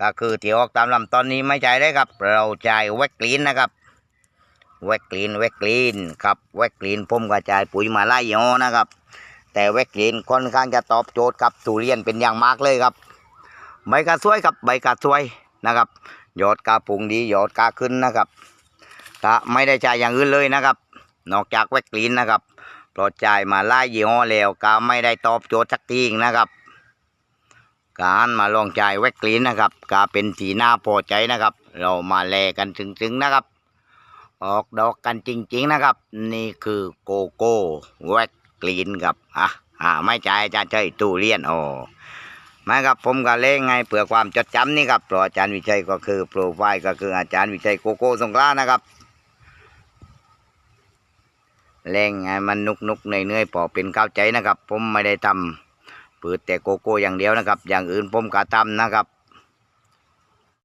ก็คือที่ออกตามลำตอนนี้ไม่ใช่ได้ครับ เราใช้แวกกลีนนะครับ แวกกลีนแวกกลีนครับแวกกลีนผมกระจายปุ๋ยมาไล่ยอนะครับ แต่แวกกลีนค่อนข้างจะตอบโจทย์กับทุเรียนเป็นอย่างมากเลยครับ ใบกระสวยครับใบกระสวยนะครับยอดกาปุงดียอดกาขึ้นนะครับก็ไม่ได้จ่ายอย่างอื่นเลยนะครับ นอกจากแวกกลีนนะครับเพราจ่ายมาไล่ยี่ห้อแล้วก็ไม่ได้ตอบโจทย์สักทีนะครับ การมาลองจ่ายแวกกลีนนะครับก็เป็นสีหน้าพอใจนะครับ เรามาแลกันถึงๆนะครับ ออกดอกกันจริง ๆนะครับ นี่คือโกโก้แวกกลีนครับอะอ่าไม่จ่ายอาจารย์ใช่ตู้เรียนโอ้ไม่ครับผมก็เล่งไงเพื่อความจดจำนี่ครับเพราะอาจารย์วิชัยก็คือโปรไฟล์ก็คืออาจารย์วิชัยโกโก้สงขลานะครับเล่งไงมันนุกนุกเนื่อยๆพอเป็นเข้าใจนะครับ ผมไม่ได้ทำ เปิดแต่โกโก้อย่างเดียวนะครับ อย่างอื่นผมก็ทำนะครับ